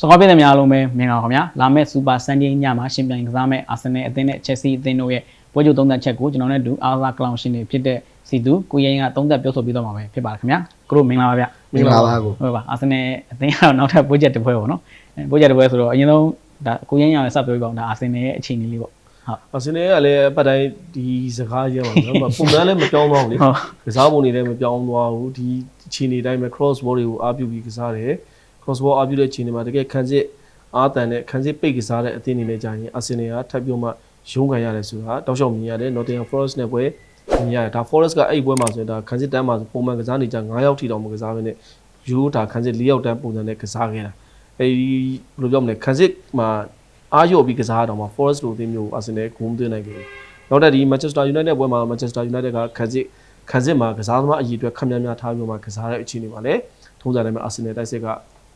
စကောပြည်သူများအားလုံးပဲမင်္ဂလာပါခင်ဗျာလာမယ့်စူပါဆန်ဒီညမှာရှင်ပြိုင်ကစားမယ့်အာဆင်နယ်အသင်းနဲ့ချက်စီအသင်းတို့ရဲ့ပွဲကြိုသုံးသက်ချက်ကိုကျွန်တော်နဲ့တူအားစားကလောင်ရှင်တွေဖြစ်တဲ့စီသူကိုရင်ကသုံးသက်ပြောဆိုပြီးတော့မှာပဲဖြစ်ပါတယ်ခင်ဗျာကိုတို့မင်္ဂလာပါဗျမင်္ဂလာပါကိုဟုတ်ပါအာဆင်နယ်အသင်းကတော့နောက်ထပ်ပွဲချက်တစ်ပွဲပေါ့နော်အဲပွဲချက်တစ်ပွဲဆိုတော့အရင်ဆုံးဒါကိုရင်ရလည်းစပ်ပြောပြပါအောင်ဒါအာဆင်နယ်ရဲ့အခြေအနေလေးပေါ့ဟုတ်အစင်းတွေကလည်းအပတ်တိုင်းဒီစကားရမှာနော်ပုံမှန်လည်းမပြောင်းသွားဘူးလေဟုတ်ကစားပုံတွေလည်းမပြောင်းသွားဘူးဒီအချိန်တွေတိုင်းပဲ cross ball တွေကိုအားပြုပြီးကစားတယ် cross ball အားပြုတဲ့အချိန်တွေမှာတကယ်ခံစစ်အားတန်တဲ့ခံစစ်ပိတ်ကစားတဲ့အသင်းတွေနဲ့ကြာရင်အစင်းတွေကထပ်ပြုံးမှရုံးခံရတယ်ဆိုတာတောက်လျှောက်မြင်ရတယ် Nottingham Forest နဲ့ပွဲမြင်ရတယ်ဒါ Forest ကအဲ့ဒီပွဲမှာဆိုရင်ဒါခံစစ်တန်းမှာပုံမှန်ကစားနေကြ9ယောက်ထိတောင်မကစားဘဲနဲ့ယူတာခံစစ်4ယောက်တန်းပုံစံနဲ့ကစားခဲ့တာအဲဒီဘယ်လိုပြောမလဲခံစစ်မှာအားရော့ပြီးကစားတော့မှ Forest လိုအသင်းမျိုးကို Arsenal ဂုဏ်သွင်းနိုင်ခဲ့တယ်နောက်တဲ့ဒီ Manchester United ပွဲမှာ Manchester United ကခံစစ်ခံစစ်မှာကစားသမားအကြီးအတွက်ခက်များများထားပြီးတော့မှကစားတဲ့အခြေအနေမှာလည်းထုံးစံတိုင်းမှာ Arsenal တိုက်စစ်က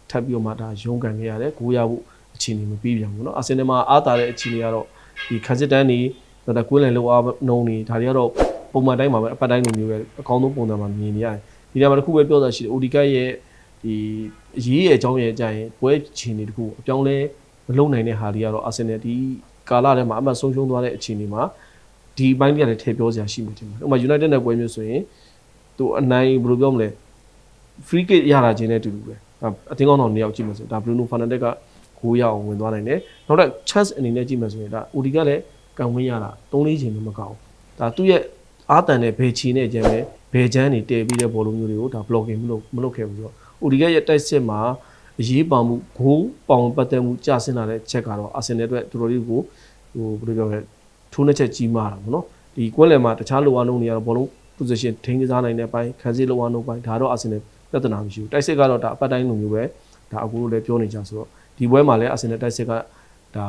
ထပ်ပြီးတော့မှဒါရုန်းကန်ခဲ့ရတယ်ကိုရဖို့အခြေအနေမပြီးပြန်ဘူးเนาะ Arsenal မှာအားတာတဲ့အခြေအနေကတော့ဒီခံစစ်တန်းနေဒါကွင်းလည်လောက်အားနှုံးနေဒါတွေကတော့ပုံမှန်တိုင်းမှာပဲအပတ်တိုင်းလိုမျိုးပဲအကောင်းဆုံးပုံစံမှာမြင်နေရတယ်ဒီနေရာမှာတစ်ခုပဲပြောတာရှိတယ် ODK ရဲ့ဒီအရေးရဲ့အကြောင်းရဲ့အကြရင်ပွဲချိန်တွေတခုအပြောင်းလဲမလုပ်နိုင်တဲ့ဟာတွေကတော့ Arsenal ဒီကာလထဲမှာအမှတ်ဆုံးရှုံးသွားတဲ့အခြေအနေမှာဒီဘိုင်းပြလည်းထည့်ပြောစရာရှိမှတင်တယ်ဥပမာ United နဲ့ပွဲမျိုးဆိုရင်သူအနိုင်ဘယ်လိုပြောမလဲ free kick ရတာချင်းနဲ့အတူတူပဲဒါ အတင်းကောင်းတော်နှစ်ယောက်ကြည့်မယ်ဆိုဒါ Bruno Fernandes က9ရအောင်ဝင်သွားနိုင်တယ်နောက်တော့ chance အနေနဲ့ကြည့်မယ်ဆိုရင်ဒါ OD ကလည်းကန်ဝင်းရတာ3-4ချိန်လည်းမကောင်းဘူးဒါသူ့ရဲ့အားတန်တဲ့ဘယ်ချီနဲ့ကျန်ပဲဘယ်ချမ်းနေတည်ပြီးတဲ့ဘောလုံးမျိုးတွေကိုဒါ blocking မလုပ်မလုပ်ခဲ့ဘူးဆိုတော့ OD ကရဲ့တိုက်စစ်မှာအရေးပါမှုဂိုးပေါင်ပတ်သက်မှုကျဆင်းလာတဲ့ချက်ကတော့ Arsenal အတွက်တော်တော်လေးကိုဟိုဘယ်လိုပြောမလဲထိုးနှက်ချက်ကြီးမားတာပေါ့နော်ဒီကွက်လယ်မှာတခြားလိုအားလုံးတွေကတော့ဘောလုံး position ထိန်းကစားနိုင်တဲ့ဘိုင်းခံစည်းလိုအားလုံးဘိုင်းဒါတော့ Arsenal ပြဿနာမရှိဘူးတိုက်စစ်ကတော့ဒါအပတ်တိုင်းလိုမျိုးပဲဒါအခုလိုလည်းပြောနေကြဆိုတော့ဒီပွဲမှာလည်း Arsenal တိုက်စစ်ကဒါ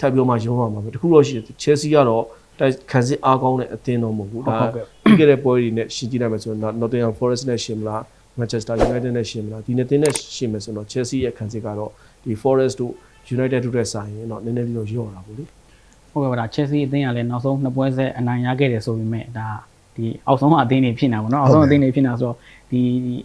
ထပ်ပြောမှရုံးအောင်ပါပဲတခုတော့ရှိတယ် Chelsea ကတော့တိုက်ခံစည်းအားကောင်းတဲ့အသင်းတော့မဟုတ်ဘူးဒါပြီးခဲ့တဲ့ပွဲတွေနဲ့ရှင်းကြည့်လိုက်မယ်ဆိုရင် Nottingham Forest နဲ့ရှင်မလား Manchester United နဲ့ရှင်မလားဒီနှစ်သင်းနဲ့ရှင်မယ်ဆိုတော့ Chelsea ရဲ့ခံစည်းကတော့ဒီ Forest တို့ United တို့တဲ့ဆိုင်ရင်တော့နည်းနည်းလေးတော့ရော့တာပေါ့လေဟုတ်ကဲ့ပါဒါချက်စီအသင်းကလည်းနောက်ဆုံးနှစ်ပွဲဆက်အနိုင်ရခဲ့တယ်ဆိုပေမဲ့ဒါ ဒီအောက်ဆုံးအသင်းတွေဖြစ်နေတာပေါ့နော်အောက်ဆုံးအသင်းတွေဖြစ်နေတာဆိုတော့ဒီ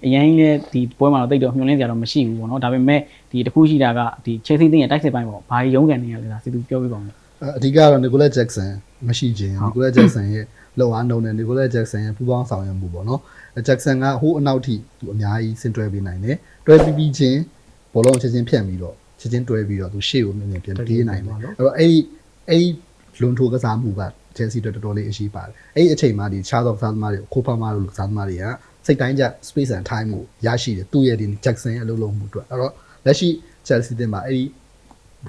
အရင်လည်းဒီပွဲမှာတော့တိတ်တော့မျှော်လင့်စရာတော့မရှိဘူးပေါ့နော်ဒါပေမဲ့ဒီတစ်ခုရှိတာကဒီချက်စီအသင်းရဲ့တိုက်စစ်ပိုင်းပေါ့ဘာရုံးကန်နေရလဲဒါစီသူပြောပြပါဦးမယ်အဓိကတော့ Nicolas Jackson မရှိခြင်း Nicolas Jackson ရဲ့လောက်အားနှုံနဲ့ Nicolas Jackson ရဲ့ပူပေါင်းဆောင်ရွက်မှုပေါ့နော်။ Jackson ကဟိုးအနောက်ထိသူအများကြီးဆင်တွဲပေးနိုင်တယ်။တွဲပြီးပြီးချင်းဘောလုံးချက်ချင်းဖြတ်ပြီးတော့ချက်ချင်းတွဲပြီးတော့သူရှေ့ကိုမြင်မြင်ပြန်ပြေးနိုင်တယ်။အဲ့တော့အဲ့ဒီအဲ့ဒီလွန်ထိုးကစားမှုက Chelsea အတွက်တော်တော်လေးအရှိပါတယ်။အဲ့ဒီအချိန်မှာဒီ Charles of စားသမားတွေခိုးဖားမားလို့စားသမားတွေကစိတ်တိုင်းကျ space and time ကိုရရှိတယ်သူ့ရဲ့ဒီ Jackson ရဲ့အလုပ်လုပ်မှုအတွက်အဲ့တော့လက်ရှိ Chelsea တင်မှာအဲ့ဒီ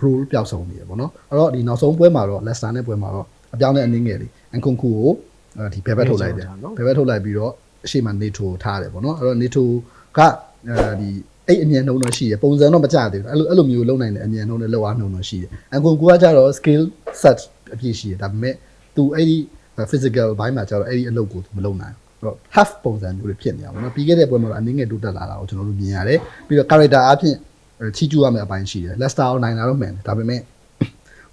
rule ပျောက်ဆုံးနေတယ်ပေါ့နော်အဲ့တော့ဒီနောက်ဆုံးပွဲမှာတော့ Leicester နဲ့ပွဲမှာတော့အပြောင်းနဲ့အနည်းငယ်လေးအန်ကွန်ကူကိုအဲဒီဘယ်ဘက်ထုတ်လိုက်တယ်ဘယ်ဘက်ထုတ်လိုက်ပြီးတော့အရှိမ NATO ထားတယ်ပေါ့နော်အဲ့တော့ NATO ကအဲဒီအဲ့အမြန်နှုံတော့ရှိတယ်ပုံစံတော့မကြသေးဘူးအဲ့လိုအဲ့လိုမျိုးလုံနိုင်တဲ့အမြန်နှုံနဲ့လောက်အားနှုံတော့ရှိတယ်အန်ကွန်ကူကကြတော့ skill set အပြည့်ရှိတယ်ဒါပေမဲ့ तू အဲ့ဒီ physical ဘိုင်းမှာကျတော့အဲ့ဒီအလုပ်ကို तू မလုပ်နိုင်ဘူးအဲ့တော့ half ပုံစံမျိုးတွေဖြစ်နေတာပေါ့နော်ပြီးခဲ့တဲ့ပွဲမှာတော့အနည်းငယ်တိုးတက်လာတာကိုကျွန်တော်တို့မြင်ရတယ်ပြီးတော့ character အဖြစ်ချီကျူရမယ့်အပိုင်းရှိတယ် Leicester ကိုနိုင်တာတော့မှန်တယ်ဒါပေမဲ့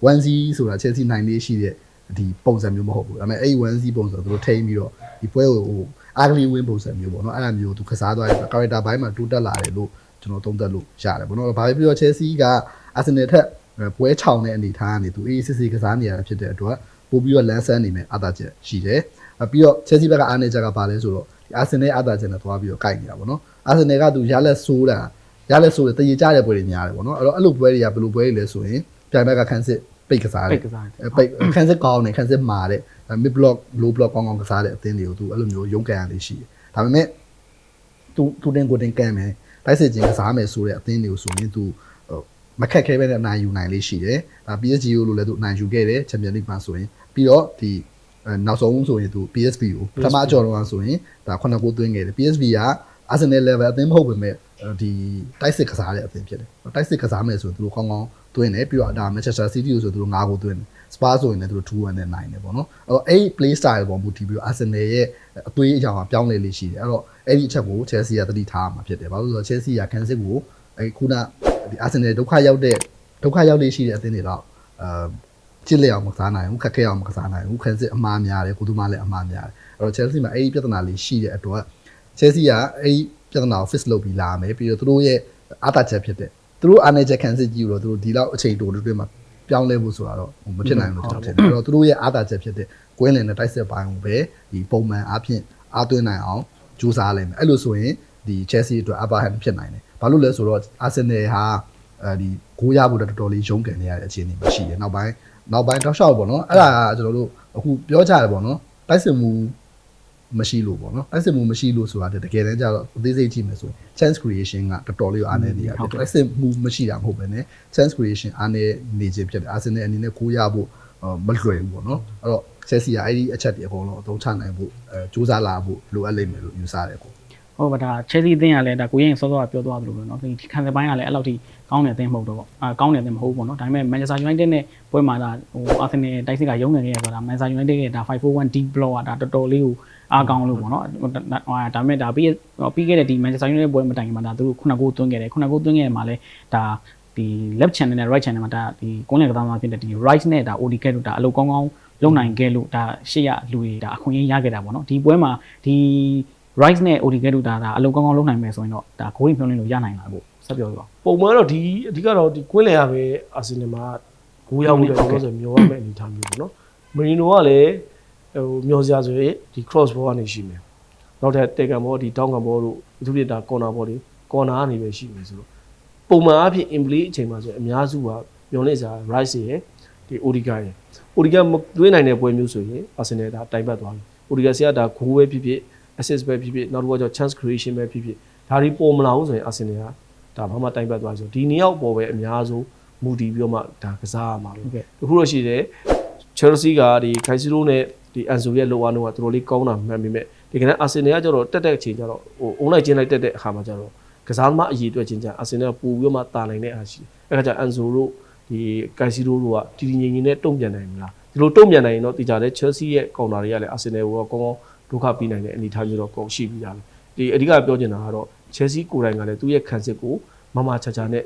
1C ဆိုတာ Chelsea နိုင်လေးရှိတဲ့ဒီပုံစံမျိုးမဟုတ်ဘူးဒါပေမဲ့အဲ့ဒီ 1C ပုံစံသူတို့ထိန်းပြီးတော့ဒီပွဲကိုဟို ugly win ပုံစံမျိုးပေါ့နော်အဲ့ဒါမျိုးသူကစားသွားတဲ့ character ဘိုင်းမှာတိုးတက်လာတယ်လို့ကျွန်တော်သုံးသပ်လို့ရတယ်ပေါ့နော်ဘာပဲပြော Chelsea က Arsenal ထက်ပွဲချောင်တဲ့အနေအထားကနေသူအေးစစ်စစ်ကစားနေရတာဖြစ်တဲ့အတွက် ပို့ပြီးတော့လန်းဆန်းနေမယ်အသာချက်ရှိတယ်ပြီးတော့ Chelsea ဘက်ကအားနေချက်ကဘာလဲဆိုတော့ဒီ Arsenal ရဲ့အသာချက်နဲ့သွားပြီးတော့ကိုက်နေတာပေါ့နော် Arsenal ကသူရလက်ဆိုးတာရလက်ဆိုးတယ်တရေကြတဲ့ပွဲတွေများတယ်ပေါ့နော်အဲ့တော့အဲ့လိုပွဲတွေကဘယ်လိုပွဲတွေလဲဆိုရင်ပြိုင်ဘက်ကခန်းစစ်ပိတ်ကစားပိတဲ့တ်ကစားတယ်အဲပိတ်ခန်းစစ်ကောင်းတယ်ခန်းစစ်မာတဲ့ mid block low block ကောင်းကောင်းကစားတဲ့အသင်းတွေကိုသူအဲ့လိုမျိုးရုန်းကန်ရလေးရှိတယ်ဒါပေမဲ့သူသူတင်ကိုတင်ကန်မယ်တိုက်စစ်ချင်းကစားမယ်ဆိုတဲ့အသင်းတွေကိုဆိုရင်သူဟိုမခက်ခဲပဲနဲ့အနိုင်ယူနိုင်လေးရှိတယ်ဒါ PSG ကိုလို့လည်းသူအနိုင်ယူခဲ့တယ် Champions League မှာဆိုရင် ပြီးတော့ဒီအဲနောက်ဆုံးဆိုရင်သူ PSV ကိုပထမကြော်တော့ဆိုရင်ဒါခုနကိုသွင်းခဲ့တယ် PSV က Arsenal level အသင်းမဟုတ်ပေမဲ့ဒီတိုက်စစ်ကစားတဲ့အသင်းဖြစ်တယ်တိုက်စစ်ကစားမယ်ဆိုရင်သူတို့ကောင်းကောင်းသွင်းတယ်ပြီးတော့ဒါ Manchester City ကိုဆိုသူတို့၅ကိုသွင်းတယ် Spa ဆိုရင်လည်းသူတို့2-1နဲ့နိုင်တယ်ပေါ့နော်အဲ့တော့အဲ့ဒီ play style ပေါ်မူတည်ပြီးတော့ Arsenal ရဲ့အသွေးအကြောင်းကပြောင်းလဲလေးရှိတယ်အဲ့တော့အဲ့ဒီအချက်ကို Chelsea ကသတိထားမှာဖြစ်တယ်ဘာလို့လဲဆိုတော့ Chelsea ကခန်းစစ်ကိုအဲ့ခုနဒီ Arsenal ဒုက္ခရောက်တဲ့ဒုက္ခရောက်လေးရှိတဲ့အသင်းတွေတော့အာ ချစ်လက်အောင်မကစားနိုင်ဘူးခက်ခဲအောင်မကစားနိုင်ဘူးခန်းစစ်အမှားများတယ်ကိုသူမလည်းအမှားများတယ်အဲ့တော့ Chelsea မှာအဲ့ဒီပြဿနာလေးရှိတဲ့အတွက် Chelsea ကအဲ့ဒီပြဿနာကို fix လုပ်ပြီးလာမယ်ပြီးတော့သူတို့ရဲ့အားတာချက်ဖြစ်တဲ့သူတို့အားနေချက်ခန်းစစ်ကြည့်လို့သူတို့ဒီလောက်အချိန်တိုတွင်းမှာပြောင်းလဲဖို့ဆိုတာတော့မဖြစ်နိုင်ဘူးလို့ကျွန်တော်ထင်တယ်အဲ့တော့သူတို့ရဲ့အားတာချက်ဖြစ်တဲ့ကွင်းလင်နဲ့တိုက်စစ်ပိုင်းကိုပဲဒီပုံမှန်အားဖြင့်အားသွင်းနိုင်အောင်ကြိုးစားလိုက်မယ်အဲ့လိုဆိုရင်ဒီ Chelsea အတွက် upper hand ဖြစ်နိုင်တယ်ဘာလို့လဲဆိုတော့ Arsenal ဟာအဲဒီဂိုးရဖို့တော်တော်လေးရုန်းကန်နေရတဲ့အခြေအနေမှာရှိတယ်နောက်ပိုင်း နောက်ပိုင်းတောက်လျှောက်ပေါ့နော်အဲ့ဒါကကျွန်တော်တို့အခုပြောကြတယ်ပေါ့နော်တိုက်စစ်မှုမရှိလို့ပေါ့နော်တိုက်စစ်မှုမရှိလို့ဆိုတာတကယ်တမ်းကျတော့အသေးစိတ်ကြည့်မယ်ဆိုရင် chance creation ကတော်တော်လေးအားနေနေရတယ်တိုက်စစ်မှုမရှိတာမဟုတ်ပဲね chance creation အားနေနေခြင်းဖြစ်တယ် Arsenal အနေနဲ့ကိုးရဖို့မလွယ်ဘူးပေါ့နော်အဲ့တော့ Chelsea ကအဲ့ဒီအချက်တွေအကုန်လုံးအသုံးချနိုင်ဖို့အဲစူးစမ်းလာဖို့လိုအပ်လိမ့်မယ်လို့ယူဆတယ်ကို ဟုတ်ပါဒါ Chelsea အသင်းကလည်းဒါကိုရင်စောစောကပြောသွားသလိုပဲเนาะဒီခံစစ်ပိုင်းကလည်းအဲ့လောက်ထိကောင်းတဲ့အသင်းမဟုတ်တော့ပေါ့အာကောင်းတဲ့အသင်းမဟုတ်ဘူးပေါ့เนาะဒါပေမဲ့ Manchester United နဲ့ပွဲမှာဒါဟို Arsenal တိုက်စစ်ကရုံးငယ်ခဲ့ရဆိုတာ Manchester United ရဲ့ဒါ541 deep block ကဒါတော်တော်လေးကိုအားကောင်းလို့ပေါ့เนาะဟိုဒါပေမဲ့ဒါပြီးပြီးခဲ့တဲ့ဒီ Manchester United ပွဲမတိုင်ခင်မှာဒါသူတို့ခုနကကိုသွင်းခဲ့တယ်ခုနကကိုသွင်းခဲ့ရမှာလဲဒါဒီ left channel နဲ့ right channel မှာဒါဒီကုန်းလယ်ကစားသမားဖြစ်တဲ့ဒီ right နဲ့ဒါ OD ကဲလို့ဒါအလုပ်ကောင်းကောင်းလုပ်နိုင်ခဲ့လို့ဒါရှေ့ရလူတွေဒါအခွင့်အရေးရခဲ့တာပေါ့နော်ဒီပွဲမှာဒီ right နဲ့ OD ကဲလို့ဒါဒါအလုပ်ကောင်းကောင်းလုပ်နိုင်မယ်ဆိုရင်တော့ဒါဂိုးရင်ဖြုံးလင်းလို့ရနိုင်လားကိုဆက်ပြောပြပါပုံမှန်တော့ဒီအဓိကတော့ဒီကွင်းလည်ရပဲအာဆင်နယ်မှာဂိုးရောက်လို့တော့ဆိုမျောရမယ့်အနေအထားမျိုးပေါ့နော်မရီနိုကလည်းဟိုမျောစရာဆိုရင်ဒီ cross ball ကနေရှိမယ်နောက်ထပ်တေကန်ဘောဒီတောင်းကန်ဘောတို့အထူးဖြင့်ဒါ corner ball တွေ corner ကနေပဲရှိမယ်ဆိုတော့ပုံမှန်အဖြစ် in play အချိန်မှာဆိုရင်အများစုကမျောနေစား right ရဲ့ဒီ Odiga ရဲ့ Odiga မသွင်းနိုင်တဲ့ပွဲမျိုးဆိုရင် Arsenal ဒါတိုင်ပတ်သွားပြီ Odiga စီကဒါဂိုးပဲဖြစ်ဖြစ် assist ပဲဖြစ်ဖြစ်နောက်တစ်ခါကျ chance creation ပဲဖြစ်ဖြစ်ဒါတွေပေါ်မလာဘူးဆိုရင် Arsenal ကဒါဘာမှတိုင်ပတ်သွားဆိုဒီနှစ်ယောက်ပေါ်ပဲအများဆုံးမူတည်ပြီးတော့မှဒါကစားရမှာပဲဟုတ်ကဲ့တခုတော့ရှိတယ် Chelsea ကဒီ Casemiro နဲ့ဒီ Anzo ရဲ့လောအားလုံးကတော်တော်လေးကောင်းတာမှန်ပေမဲ့ဒီကနေ့ Arsenal ကကျတော့တက်တက်အချိန်ကျတော့ဟိုအုံလိုက်ကျင်းလိုက်တက်တဲ့အခါမှာကျတော့ကစားသမားအရေးအတွက်ချင်းကျ Arsenal ကပို့ပြီးတော့မှတာနိုင်တဲ့အားရှိတယ်အဲ့ခါကျ Anzo တို့ဒီ Casemiro တို့ကတီတီငင်ငင်နဲ့တုံ့ပြန်နိုင်မလားဒီလိုတုံ့ပြန်နိုင်ရင်တော့တေချာတဲ့ Chelsea ရဲ့ကောင်တာတွေကလည်း Arsenal ကိုကောင်းကောင်း ဒုက္ခပေးနိုင်တဲ့အနေအထားမျိုးတော့ကောင်းရှိပြီးသားပဲဒီအဓိကပြောချင်တာကတော့ Chelsea ကိုယ်တိုင်ကလည်းသူ့ရဲ့ခံစစ်ကိုမမချာချာနဲ့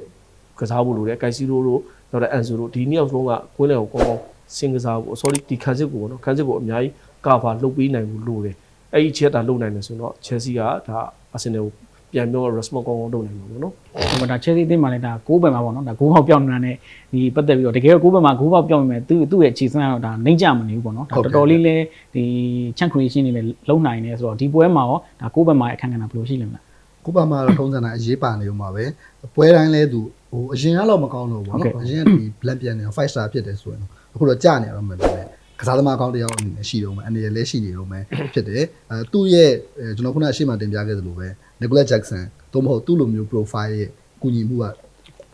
ကစားဖို့လိုတယ် Casemiro တို့နောက်တဲ့ Anzo တို့ဒီနှစ်ယောက်လုံးကကွင်းလယ်ကိုကောင်းကောင်းစင်ကစားဖို့ sorry ဒီခံစစ်ကိုပေါ့နော်ခံစစ်ကိုအများကြီးကာဗာလုပ်ပေးနိုင်ဖို့လိုတယ်အဲ့ဒီချက်တာလုပ်နိုင်တယ်ဆိုတော့ Chelsea ကဒါ Arsenal ကို ပြန်ပြော response ကောင်းကောင်းလုပ်နိုင်မှာပေါ့နော်ဟိုဒါ Chelsea အသင်းမှာလည်းဒါ9ဘက်မှာပေါ့နော်ဒါ9ဘောက်ပြောင်းနေတာ ਨੇ ဒီပတ်သက်ပြီးတော့တကယ်ကို9ဘက်မှာ9ဘောက်ပြောင်းနေမယ်သူ့သူ့ရဲ့ခြေစွမ်းကတော့ဒါနိုင်ကြမနေဘူးပေါ့နော်ဒါတော်တော်လေးလဲဒီ chance creation တွေလည်းလုံနိုင်နေဆိုတော့ဒီပွဲမှာရောဒါ9ဘက်မှာအခက်ခံတာဘယ်လိုရှိလဲမလား9ဘက်မှာတော့ထုံးစံတာအရေးပါနေဦးမှာပဲပွဲတိုင်းလဲသူဟိုအရင်ကတော့မကောင်းတော့ဘူးပေါ့နော်အရင်ကဒီ black ပြန်နေ5 star ဖြစ်တယ်ဆိုရင်အခုတော့ကြာနေရတော့မယ်ပဲကစားသမားကောင်းတယောက်အနေနဲ့ရှိတော့မယ်အနေနဲ့လည်းရှိနေတော့မယ်ဖြစ်တယ်အဲသူ့ရဲ့ကျွန်တော်ခုနအရှိမတင်ပြခဲ့သလိုပဲ Nicolas Jackson သို့မဟုတ်သူ့လိုမျိုး profile ရဲ့ကူညီမှုက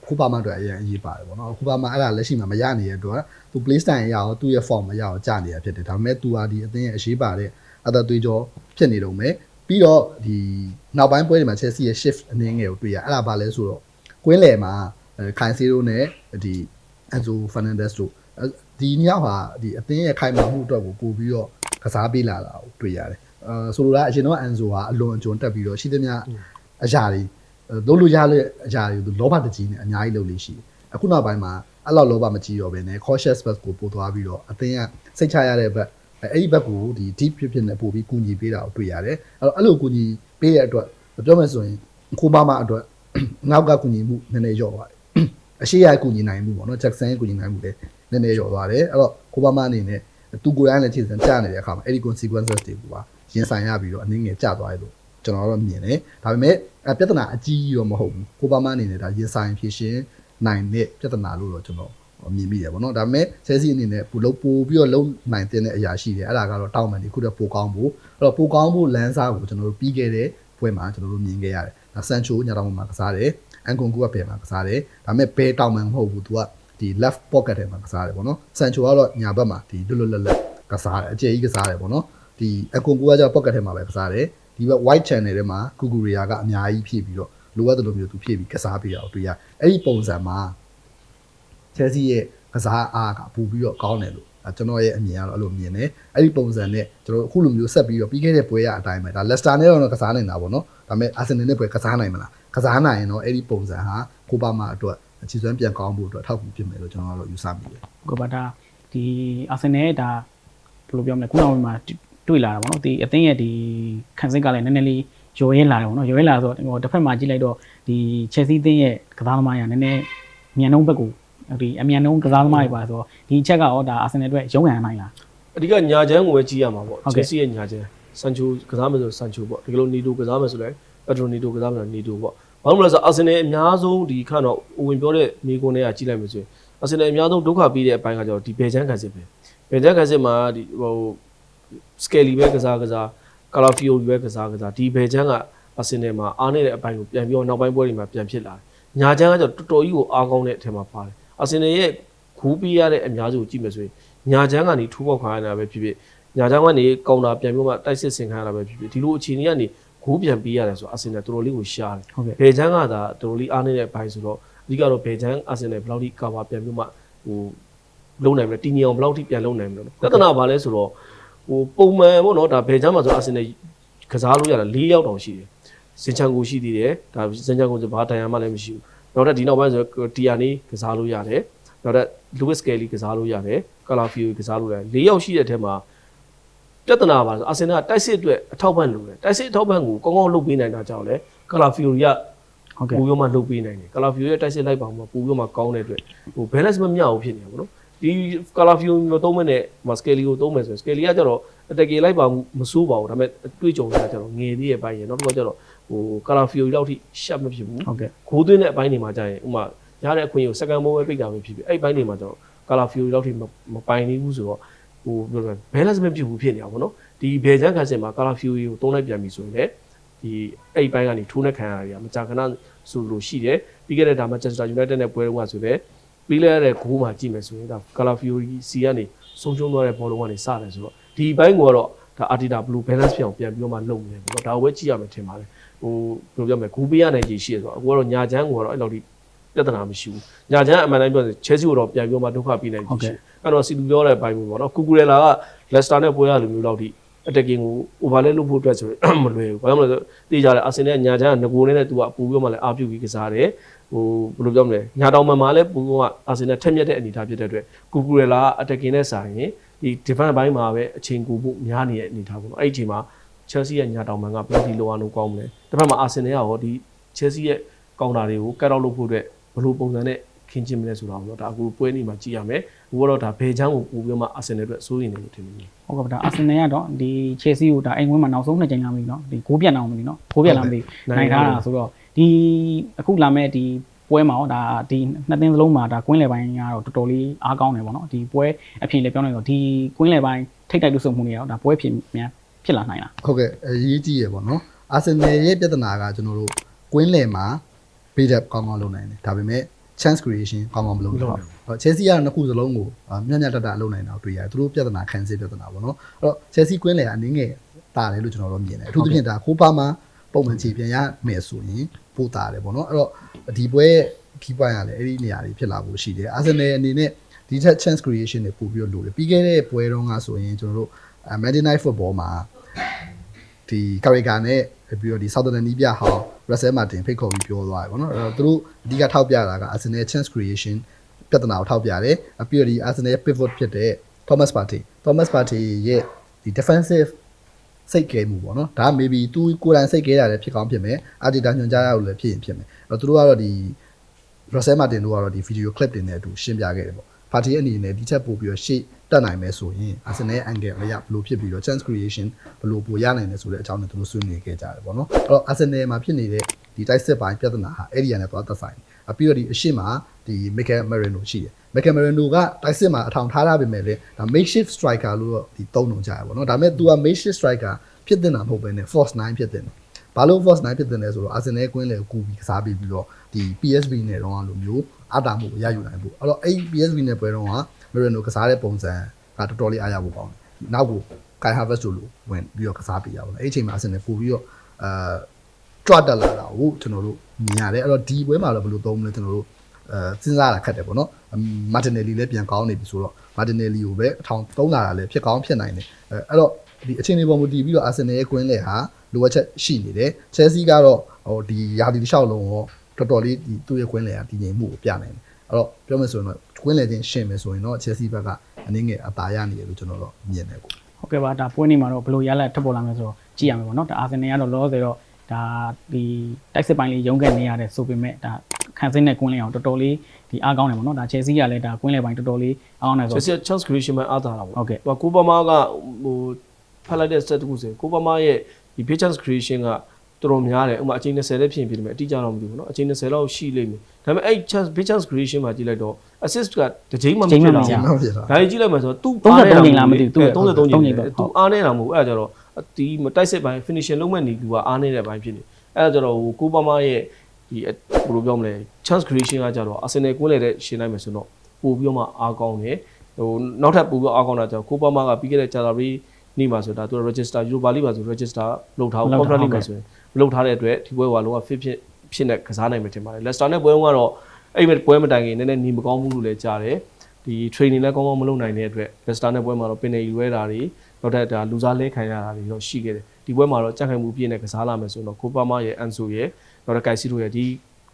ခုပါမအတွက်အရင်အရေးပါတယ်ပေါ့နော်ခုပါမအဲ့ဒါလက်ရှိမှာမရနေတဲ့အတွက်သူ play style ရအောင်သူ့ရဲ့ form မရအောင်ကြာနေတာဖြစ်တယ်ဒါပေမဲ့သူဟာဒီအသင်းရဲ့အရေးပါတဲ့အသက်သွေးကြောဖြစ်နေတော့မယ်ပြီးတော့ဒီနောက်ပိုင်းပွဲတွေမှာ Chelsea ရဲ့ shift အနည်းငယ်ကိုတွေ့ရအဲ့ဒါဘာလဲဆိုတော့ကွင်းလယ်မှာခိုင်စီရိုနဲ့ဒီ Enzo Fernandez တို့ဒီနှစ်ယောက်ဟာဒီအသင်းရဲ့ခိုင်မာမှုအတွက်ကိုပို့ပြီးတော့ကစားပေးလာတာကိုတွေ့ရတယ် အဲဆိုလိုတာအရင်တော့ Enzo ဟာအလွန်အကျွံတက်ပြီးတော့ရှိသမျှအရာတွေလုံးလို့ရတဲ့အရာတွေကိုလောဘတကြီးနဲ့အများကြီးလုပ်လို့ရှိတယ်အခုနောက်ပိုင်းမှာအဲ့လောက်လောဘမကြီးတော့ဘဲနဲ့ cautious bus ကိုပို့သွားပြီးတော့အသင်းကစိတ်ချရတဲ့ဘက်အဲ့ဒီဘက်ကိုဒီ deep ဖြစ်ဖြစ်နဲ့ပို့ပြီးကူညီပေးတာကိုတွေ့ရတယ်အဲ့တော့အဲ့လိုကူညီပေးတဲ့အတွက်ပြောမယ်ဆိုရင်ခိုးပါမအတွက်နောက်ကကူညီမှုနည်းနည်းလျော့သွားတယ်အရှိရကူညီနိုင်မှုပေါ့နော် Jackson ရဲ့ကူညီနိုင်မှုလည်းနည်းနည်းလျော့သွားတယ်အဲ့တော့ခိုးပါမအနေနဲ့သူကိုယ်တိုင်လည်းခြေစံကြာနေတဲ့အခါမှာအဲ့ဒီ consequences တွေကိုပါ ရင်ဆိုင်ရပြီးတော့အနည်းငယ်ကျသွားတယ်လို့ကျွန်တော်တော့မြင်တယ်ဒါပေမဲ့ပြဿနာအကြီးကြီးတော့မဟုတ်ဘူးခိုးပါမအနေနဲ့ဒါရင်ဆိုင်ဖြေရှင်းနိုင်တဲ့ပြဿနာလို့တော့ကျွန်တော်ဟမြင်မိတယ်ပေါ့နော်ဒါပေမဲ့ Chelsea အနေနဲ့ပိုလုံးပို့ပြီးတော့လုံးနိုင်တဲ့အရာရှိတယ်အဲ့ဒါကတော့တောင်းမှန်ဒီခုတည်းပိုကောင်းဖို့အဲ့တော့ပိုကောင်းဖို့လမ်းစားကိုကျွန်တော်တို့ပြီးခဲ့တဲ့ပွဲမှာကျွန်တော်တို့မြင်ခဲ့ရတယ်ဒါဆန်ချိုညတောင်မှာကစားတယ်အန်ကွန်ကူကဘယ်မှာကစားတယ်ဒါပေမဲ့ဘဲတောင်းမှန်မဟုတ်ဘူး तू ကဒီ left pocket ထဲမှာကစားတယ်ပေါ့နော်ဆန်ချိုကတော့ညာဘက်မှာဒီလွတ်လွတ်လပ်လပ်ကစားတယ်အကျယ်ကြီးကစားတယ်ပေါ့နော် ဒီအကွန်ကူကကျတော့ pocket ထဲမှာပဲကစားတယ်ဒီဘက် white channel ထဲမှာကူကူရီယာကအများကြီးဖြည့်ပြီးတော့လိုအပ်တဲ့လိုမျိုးသူဖြည့်ပြီးကစားပေးတာကိုတွေ့ရအဲ့ဒီပုံစံမှာ Chelsea ရဲ့ကစားအားကပို့ပြီးတော့ကောင်းတယ်လို့အဲကျွန်တော်ရဲ့အမြင်ကတော့အဲ့လိုမြင်တယ်အဲ့ဒီပုံစံနဲ့ကျွန်တော်အခုလိုမျိုးဆက်ပြီးတော့ပြီးခဲ့တဲ့ပွဲရအတိုင်းပဲဒါ Leicester နဲ့တော့ကစားနိုင်တာပေါ့နော်ဒါပေမဲ့ Arsenal နဲ့ပွဲကစားနိုင်မလားကစားနိုင်ရင်တော့အဲ့ဒီပုံစံဟာကိုပါမာအတွက်အခြေစွမ်းပြန်ကောင်းဖို့အတွက်အထောက်အကူဖြစ်မယ်လို့ကျွန်တော်ကတော့ယူဆမိတယ်ကိုပါဒါဒီအာဆင်နယ်ဒါဘယ်လိုပြောမလဲခုနောက်မှာ တွေ့လာတာပေါ့နော်ဒီအသင်းရဲ့ဒီခံစစ်ကလည်းနည်းနည်းလေးရောရဲလာတယ်ပေါ့နော်ရောရဲလာဆိုတော့ဟိုတစ်ဖက်မှာကြည့်လိုက်တော့ဒီ Chelsea အသင်းရဲ့ကစားသမားရနည်းနည်းမြန်နှုံးဘက်ကိုဒီအမြန်နှုံးကစားသမားတွေပါဆိုတော့ဒီအချက်ကရောဒါအာဆင်နယ်အတွက်ရုံးရံနိုင်လားအဓိကညာချမ်းကိုပဲကြီးရမှာပေါ့ဟုတ်ကဲ့ Chelsea ရဲ့ညာချမ်းဆန်ချိုကစားမယ်ဆိုဆန်ချိုပေါ့ဒီလိုနီတိုကစားမယ်ဆိုလည်းပက်ထရိုနီတိုကစားမယ်ဆိုနီတိုပေါ့ဘာလို့လဲဆိုတော့အာဆင်နယ်အများဆုံးဒီခါတော့ဝင်ပြောတဲ့မိကွန်းတွေကကြီးလိုက်မယ်ဆိုရင်အာဆင်နယ်အများဆုံးဒုက္ခပြီးတဲ့အပိုင်းကကျတော့ဒီဘယ်ချမ်းခံစစ်ပဲဘယ်ချမ်းခံစစ်မှာဒီဟို စကယ်လီပဲကစားကစားကာလာဖီယိုပဲကစားကစားဒီဘယ်ချမ်းကအာဆင်နယ်မှာအားနေတဲ့အပိုင်းကိုပြန်ပြီးတော့နောက်ပိုင်းပွဲတွေမှာပြန်ဖြစ်လာတယ်ညာချမ်းကကျတော့တော်တော်ကြီးကိုအားကောင်းတဲ့အထက်မှာပါတယ်အာဆင်နယ်ရဲ့ခူးပေးရတဲ့အများစုကိုကြည့်မယ်ဆိုရင်ညာချမ်းကနေထူးပေါက်ခါရတာပဲဖြစ်ဖြစ်ညာချမ်းကနေကောင်တာပြန်ပြီးမှတိုက်စစ်ဆင်ခါရတာပဲဖြစ်ဖြစ်ဒီလိုအခြေအနေကနေဂိုးပြန်ပေးရတယ်ဆိုတော့အာဆင်နယ်တော်တော်လေးကိုရှားတယ်ဟုတ်ကဲ့ဘယ်ချမ်းကသာတော်တော်လေးအားနေတဲ့ဘိုင်းဆိုတော့အဓိကတော့ဘယ်ချမ်းအာဆင်နယ်ဘယ်လောက်ထိကာဗာပြန်ပြီးမှဟိုလုံးနိုင်မလဲတီနီအောင်ဘယ်လောက်ထိပြန်လုံးနိုင်မလဲပြဿနာဘာလဲဆိုတော့ ဟိုပုံမှန်ပေါ့နော်ဒါဘယ်ချမ်းမှာဆိုအာဆင်နယ်ကစားလို့ရတာ၄ရောက်တောင်ရှိတယ်စင်ချန်ကိုရှိသေးတယ်ဒါစင်ချန်ကိုဆိုဘာတန်ရမှလည်းမရှိဘူးနောက်ထပ်ဒီနောက်ပိုင်းဆိုတီယာနေကစားလို့ရတယ်နောက်ထပ် Lewis Kelly ကစားလို့ရတယ်ကာလာဖီယိုကစားလို့ရတယ်၄ယောက်ရှိတဲ့အထက်မှာပြဿနာပါဆိုအာဆင်နယ်ကတိုက်စစ်အတွက်အထောက်ပံ့လိုတယ်တိုက်စစ်အထောက်ပံ့ကိုကောင်းကောင်းလုပ်ပေးနိုင်တာကြောင့်လေကာလာဖီယိုကဟုတ်ကဲ့ပူပြီးမှလှုပ်ပေးနိုင်တယ်ကာလာဖီယိုရဲ့တိုက်စစ်လိုက်ပါမှာပူပြီးမှကောင်းတဲ့အတွက်ဟို balance မမျှဘူးဖြစ်နေတာပေါ့နော် ဒီကာလာဖီယိုမသုံးမဲ့နဲ့မစကယ်လီကိုသုံးမယ်ဆိုရင်စကယ်လီကကျတော့အတက်ကယ်လိုက်ပါမှုမစိုးပါဘူးဒါပေမဲ့အတွေ့အကြုံတွေကကျတော့ငယ်သေးရဲ့ပိုင်းရယ်နောက်တစ်ခါကျတော့ဟိုကာလာဖီယိုလောက်ထိရှက်မဖြစ်ဘူးဟုတ်ကဲ့ဂိုးသွင်းတဲ့အပိုင်းတွေမှာကြာရင်ဥမာရတဲ့အခွင့်အရေးကိုစကန်ဘိုးပဲပိတ်တာပဲဖြစ်ဖြစ်အဲ့ဒီပိုင်းတွေမှာကျတော့ကာလာဖီယိုလောက်ထိမပိုင်နေဘူးဆိုတော့ဟိုပြောတယ် balance မဖြစ်ဘူးဖြစ်နေတာပေါ့နော်ဒီဘယ်ချမ်းခန့်စင်မှာကာလာဖီယိုကိုသုံးလိုက်ပြန်ပြီဆိုရင်လည်းဒီအဲ့ဒီပိုင်းကနေထိုးနဲ့ခံရတာတွေကမကြာခဏဆိုလို့ရှိတယ်ပြီးခဲ့တဲ့ဒါမှ Manchester United နဲ့ပွဲတုန်းကဆိုလည်း ပြီးလဲတဲ့ဂိုးမှာကြည့်မယ်ဆိုရင်ဒါကာလာဖီယိုစီကနေဆုံးရှုံးသွားတဲ့ဘောလုံးကနေစတယ်ဆိုတော့ဒီဘိုင်းကတော့ဒါအာတီတာဘလူး balance ဖြစ်အောင်ပြန်ပြီးတော့မှလုပ်နေတယ်ပေါ့နော်ဒါကိုပဲကြည့်ရမယ်ထင်ပါတယ်ဟိုဘယ်လိုပြောမလဲဂိုးပေးရနိုင်ကြီးရှိရဆိုတော့အခုကတော့ညာချမ်းကိုကတော့အဲ့လောက်ထိပြဿနာမရှိဘူးညာချမ်းအမှန်တိုင်းပြောရင် Chelsea ကိုတော့ပြန်ပြီးတော့မှဒုက္ခပေးနိုင်ကြီးရှိတယ်အဲ့တော့စီလူပြောတဲ့ဘိုင်းမျိုးပေါ့နော်ကူကူရလာက Leicester နဲ့ပွဲရလိုမျိုးလောက်ထိ attacking ကို overlay လုပ်ဖို့အတွက်ဆိုရင်မလွယ်ဘူးဘာကြောင့်လဲဆိုတေးကြတယ်အာဆင်နယ်ညာချမ်းကငကိုနဲ့နဲ့သူကပူပြီးမှလည်းအာပြုပြီးကစားတယ် ဟိုဘယ်လိုပြောမလဲညာတောင်မှမှာလည်းပူကအာဆင်နယ်ထက်မြက်တဲ့အနေအထားဖြစ်တဲ့အတွက်ကူကူရလာအတက်ကင်းနဲ့ဆိုင်ရင်ဒီ defense ဘိုင်းမှာပဲအချိန်ကူဖို့များနေတဲ့အနေအထားပေါ့နော်အဲ့ဒီအချိန်မှာ Chelsea ရဲ့ညာတောင်မှကဘယ်လိုလိုအောင်လုပ်ကောင်းမလဲတစ်ဖက်မှာအာဆင်နယ်ကဟောဒီ Chelsea ရဲ့ကောင်တာတွေကိုကတ်အောက်လုပ်ဖို့အတွက်ဘယ်လိုပုံစံနဲ့ခင်းကျင်းမလဲဆိုတာပေါ့နော်ဒါအခုပွဲနေမှာကြည့်ရမယ်အခုကတော့ဒါဘယ်ချမ်းကိုပို့ပြီးမှအာဆင်နယ်အတွက်စိုးရိမ်နေလို့ထင်တယ်ဟုတ်ကဲ့ဗျာအာဆင်နယ်ကတော့ဒီ Chelsea ကိုဒါအိမ်ဝင်းမှာနောက်ဆုံးနှစ်ကြိမ်လာပြီနော်ဒီဂိုးပြန်အောင်မလို့နော်ဂိုးပြန်လာပြီနိုင်ထားတာဆိုတော့ ဒီအခုလာမဲ့ဒီပွဲမှာတော့ဒါဒီနှစ်သင်းစလုံးမှာဒါကွင်းလယ်ပိုင်းကတော့တော်တော်လေးအားကောင်းတယ်ပေါ့နော်ဒီပွဲအဖြစ်လည်းပြောနေတော့ဒီကွင်းလယ်ပိုင်းထိတ်တိုက်လို့ဆိုမှုတွေကတော့ဒါပွဲဖြစ်များဖြစ်လာနိုင်လားဟုတ်ကဲ့အရေးကြီးရပေါ့နော်အာဆင်နယ်ရဲ့ပြဿနာကကျွန်တော်တို့ကွင်းလယ်မှာ build up ကောင်းကောင်းလုပ်နိုင်တယ်ဒါပေမဲ့ chance creation ကောင်းကောင်းမလုပ်နိုင်ဘူးဟုတ် Chelsea ကတော့နှစ်ခုစလုံးကိုမြတ်မြတ်တတလုပ်နိုင်တာတွေ့ရတယ်သူတို့ပြဿနာခံစစ်ပြဿနာပေါ့နော်အဲ့တော့ Chelsea ကွင်းလယ်အနေငယ်တာတယ်လို့ကျွန်တော်တို့မြင်တယ်အထူးသဖြင့်ဒါခိုးပါမှာ ပုံမှန်ခြေပြန်ရမယ်ဆိုရင်ပို့တာတယ်ပေါ့နော်အဲ့တော့ဒီပွဲဒီပိုင်းကလည်းအဲ့ဒီနေရာတွေဖြစ်လာဖို့ရှိတယ်အာဆင်နယ်အနေနဲ့ဒီထက် chance creation တွေပို့ပြီးတော့လိုတယ်ပြီးခဲ့တဲ့ပွဲတုန်းကဆိုရင်ကျွန်တော်တို့ Monday Night Football မှာဒီကာရီကာနဲ့ပြီးတော့ဒီ Southern နီးပြဟောင်း Russell Martin ဖိတ်ခေါ်ပြီးပြောသွားတယ်ဗောနော်အဲ့တော့သူတို့အဓိကထောက်ပြတာက Arsenal chance creation ပြဿနာကိုထောက်ပြတယ်အပြီးတော့ဒီ Arsenal pivot ဖြစ်တဲ့ Thomas Partey Thomas Partey ရဲ့ဒီ defensive စိတ်ကဲမှုပေါ့နော်ဒါ maybe သူကိုယ်တိုင်စိတ်ကဲတာလည်းဖြစ်ကောင်းဖြစ်မယ်အာတီတာညွှန်ကြားရလို့လည်းဖြစ်ရင်ဖြစ်မယ်အဲ့တော့သူတို့ကတော့ဒီ Russell Martin တို့ကတော့ဒီ video clip တွေနဲ့အတူရှင်းပြခဲ့တယ်ပေါ့ party အနေနဲ့ဒီချက်ပို့ပြီးတော့ရှေ့တက်နိုင်မယ်ဆိုရင် Arsenal angle အရဘယ်လိုဖြစ်ပြီးတော့ chance creation ဘယ်လိုပိုရနိုင်လဲဆိုတဲ့အကြောင်းနဲ့သူတို့ဆွေးနွေးခဲ့ကြတယ်ပေါ့နော်အဲ့တော့ Arsenal မှာဖြစ်နေတဲ့ဒီတိုက်စစ်ပိုင်းပြဿနာဟာအဲ့ဒီရနဲ့သွားသက်ဆိုင်တယ်အပြီးတော့ဒီအရှိမဒီ Mikel Merino ရှိတယ် မက်ကင်မရနိုကတိုက်စစ်မှာအထောင်ထားရပေမဲ့လေဒါ makeshift striker လို့တော့ဒီသုံးလုံးကြရပါတော့ဒါပေမဲ့ तू က makeshift striker ဖြစ်တင်တာမဟုတ်ဘဲနဲ့ force 9ဖြစ်တင်တယ်ဘာလို့ force 9ဖြစ်တင်လဲဆိုတော့ Arsenal ကွင်းလေကိုကူပြီးကစားပြီးပြီးတော့ဒီ PSV နဲ့တော့လိုမျိုးအတားမှုကိုရယူနိုင်ဖို့အဲ့တော့အဲ့ PSV နဲ့ပွဲတော့က Marino ကစားတဲ့ပုံစံကတော်တော်လေးအားရဖို့ကောင်းတယ်နောက်ကို Kai Havertz တို့လိုဝင်ပြီးတော့ကစားပေးရပါတော့အဲ့အချိန်မှာ Arsenal ပို့ပြီးတော့အာကြွတက်လာတာကိုကျွန်တော်တို့မြင်ရတယ်အဲ့တော့ဒီပွဲမှာတော့ဘယ်လိုသုံးမလဲကျွန်တော်တို့ အဲစဉ်းစားတာခက်တယ်ပေါ့နော်မာတင်နယ်လီလည်းပြန်ကောင်းနေပြီဆိုတော့မာတင်နယ်လီကိုပဲအထောင်သုံးလာတာလည်းဖြစ်ကောင်းဖြစ်နိုင်တယ်အဲအဲ့တော့ဒီအချိန်လေးပေါ်မူတည်ပြီးတော့အာဆင်နယ်ရဲ့ကွင်းလေဟာလိုအပ်ချက်ရှိနေတယ်ချယ်ဆီကတော့ဟိုဒီယာဒီတစ်လျှောက်လုံးရောတော်တော်လေးဒီသူ့ရဲ့ကွင်းလေဟာဒီငြိမ်မှုကိုပြနိုင်တယ်အဲ့တော့ပြောမယ်ဆိုရင်တော့ကွင်းလေချင်းရှင်းမယ်ဆိုရင်တော့ချယ်ဆီဘက်ကအနည်းငယ်အသာရနေတယ်လို့ကျွန်တော်တို့မြင်တယ်ပေါ့ဟုတ်ကဲ့ပါဒါပွဲနေမှာတော့ဘယ်လိုရလက်ထပ်ပေါ်လာမလဲဆိုတော့ကြည့်ရမယ်ပေါ့နော်ဒါအာဆင်နယ်ကတော့လောလောဆယ်တော့ဒါဒီတိုက်စစ်ပိုင်းလေးရုန်းကန်နေရတယ်ဆိုပေမဲ့ဒါ ခံစင်းတဲ့ကွင်းလေးအောင်တော်တော်လေးဒီအားကောင်းတယ်ပေါ့နော်ဒါချယ်ဆီကလည်းဒါကွင်းလေပိုင်းတော်တော်လေးအားကောင်းတယ်ဆို ချယ်ဆီ chance creation မှာအားသာတာပေါ့ ဟုတ်ကဲ့ ဟိုကိုပါမာကဟိုဖတ်လိုက်တဲ့ stat တခုဆိုရင်ကိုပါမာရဲ့ဒီ big chance creation ကတော်တော်များတယ်ဥပမာအချိန်20လက်ဖြစ်ရင်ဖြစ်တယ်မယ်အတိအကျတော့မသိဘူးเนาะအချိန်20လောက်ရှိလိမ့်မယ်ဒါပေမဲ့အဲ့ chance big chance creation မှာကြည့်လိုက်တော့ assist ကတစ်ချိန်မှမဖြစ်တော့ဘူး ဟုတ်ပြီလား ဒါကြီးကြည့်လိုက်မှဆိုတော့ तू 33ချိန်လားမသိဘူးသူ့ရဲ့ 33ချိန် 33 လေ ပဲ तू အားနေတာမဟုတ်အဲ့ဒါကြတော့ဒီမတိုက်စစ်ပိုင်း finishing လုံးမဲ့နေသူကအားနေတဲ့ပိုင်းဖြစ်နေအဲ့ဒါကြတော့ဟိုကိုပါမာရဲ့ ဒီဘယ်လိုပြောမလဲ chance creation ကကြတော့ Arsenal ကွင်းလေတဲ့ရှင်းလိုက်မယ်ဆိုတော့ပို့ပြီးတော့မှအားကောင်းတယ်ဟိုနောက်ထပ်ပို့ပြီးအားကောင်းတာကြတော့ကိုပါမာကပြီးခဲ့တဲ့ January နေ့မှာဆိုတာသူ register Europa League မှာဆို register လုပ်ထားဘူး contract league မှာဆိုရင်လုပ်ထားတဲ့အတွက်ဒီပွဲကလုံးဝ fit ဖြစ်ဖြစ်နေကစားနိုင်မယ်ထင်ပါတယ် Leicester နဲ့ပွဲကတော့အဲ့ဒီပွဲမတိုင်ခင်နည်းနည်းနေမကောင်းဘူးလို့လည်းကြားတယ်ဒီ training လည်းကောင်းကောင်းမလုပ်နိုင်တဲ့အတွက် Leicester နဲ့ပွဲမှာတော့ penalty လွဲတာတွေနောက်ထပ်ဒါလူစားလဲခံရတာတွေတော့ရှိခဲ့တယ်ဒီပွဲမှာတော့ကြက်ခိုင်မှုပြည့်နေကစားလာမယ်ဆိုတော့ကိုပါမာရဲ့ Anso ရဲ့ နောက်တော့ Kaisi တို့ရဲ့ဒီ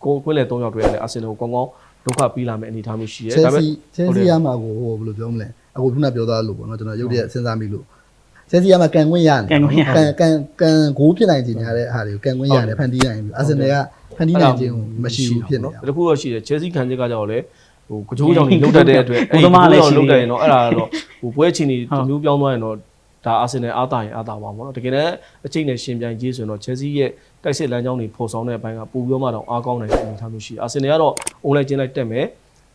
ကိုကွင်းလေ၃ယောက်တွေ့ရတယ် Arsenal ကိုကောင်းကောင်းဒုက္ခပြီးလာမယ့်အနေအထားမျိုးရှိတယ်ချယ်ဒါပေဆီမဲ့ချယ်ဆီရမှာကိုဟိုဘယ်လိုပြောမလဲအခုခုနပြောသားလို့ပေါ့နော်ကျွန်တော်ရုပ်တရက်စဉ်းစားမိလို့ချယ်ဆီရမှာကန်ခွင့်ရတယ်ကန်ကန်ကန်ဂိုးဖြစ်နိုင်ခြင်းများတဲ့အားတွေကိုကန်ခွင့်ရတယ်ဖန်တီးနိုင်ပြီအာဆင်နယ်ကဖန်တီးနိုင်ခြင်းကိုမရှိဘူးဖြစ်နေတာတခုတော့ရှိတယ် Chelsea ခံချက်ကကြောက်လေဟိုကကြိုးကြောင့်နေလုတ်တတ်တဲ့အတွက်ဘုသမားလည်းရှိသေးတယ်လုတ်တက်ရင်တော့အဲ့ဒါတော့ဟိုပွဲချင်းနေတစ်မျိုးပြောင်းသွားရင်တော့ ဒါအာဆင်နယ်အားတာရင်အားတာပါပေါ့နော်တကယ်လည်းအချိန်နဲ့ရှင်ပြိုင်ကြီးဆိုရင်တော့ Chelsea ရဲ့တိုက်စစ်လမ်းကြောင်းတွေပေါ်ဆောင်တဲ့အပိုင်းကပိုပြီးတော့မှတော့အားကောင်းနိုင်တဲ့အနေအထားမျိုးရှိတယ်အာဆင်နယ်ကတော့အုံလိုက်ကျင်းလိုက်တက်မယ်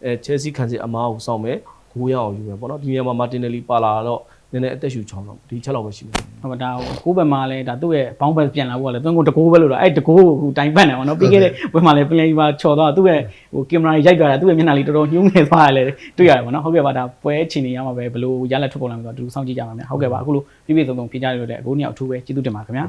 အဲ Chelsea ခံစစ်အမားကိုစောင့်မယ်ဂိုးရအောင်ယူမယ်ပေါ့နော်ဒီနေရာမှာ Martinelli ပါလာတော့န ည်းနည်းအသက်ရှူချောင်းတော့ဒီချက်လောက်ပဲရှိတယ်ဟုတ်ပါဒါကိုဘက်မှာလည်းဒါသူ့ရဲ့ဘောင်းဘက်ပြန်လာဖို့ကလည်းသူကတကိုးပဲလို့တော့အဲ့တကိုးကိုတိုင်ပတ်နေပါတော့ပြီးခဲ့တဲ့ဘက်မှာလည်းပြန်ပြီးချော်သွားသူ့ရဲ့ဟိုကင်မရာရိုက်သွားတာသူ့ရဲ့မျက်နှာလေးတော်တော်ညှိုးငယ်သွားတယ်လေတွေ့ရတယ်ပေါ့နော်ဟုတ်ကဲ့ပါဒါပွဲချင်နေရမှာပဲဘလို့ရလက်ထွက်ပေါ်လာမှာဆိုတော့ဒီလိုစောင့်ကြည့်ကြပါမယ်ဟုတ်ကဲ့ပါအခုလိုပြည့်ပြည့်စုံစုံဖြေကြရလို့တဲ့အခုနှစ်ယောက်အထူးပဲကျေးဇူးတင်ပါခင်ဗျာ